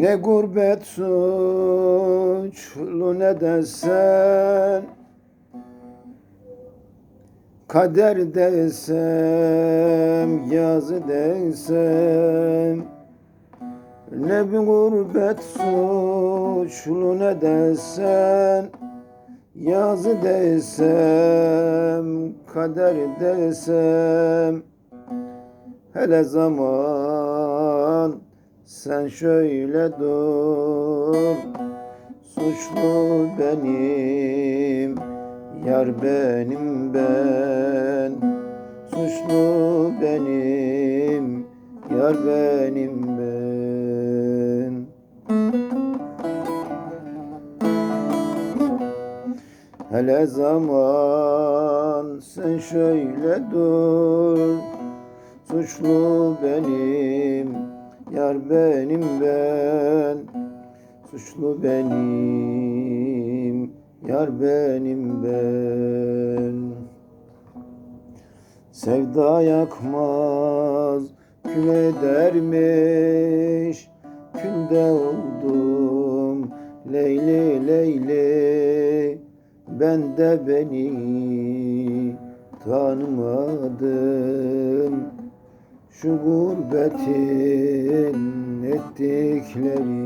Ne gurbet suçlu ne de sen. Kader desem, yazı desem. Ne bir gurbet suçlu ne de sen. Yazı desem, kader desem. Hele zaman sen şöyle dur Suçlu benim Yar benim ben. Suçlu benim Yar benim ben. Hele zaman sen şöyle dur Suçlu benim Yar benim ben Suçlu benim. Yar benim ben. Sevda yakmaz Kül edermiş. Külde oldum Leyli Leyli. Ben de beni Tanımadım şu gurbetin ettikleri.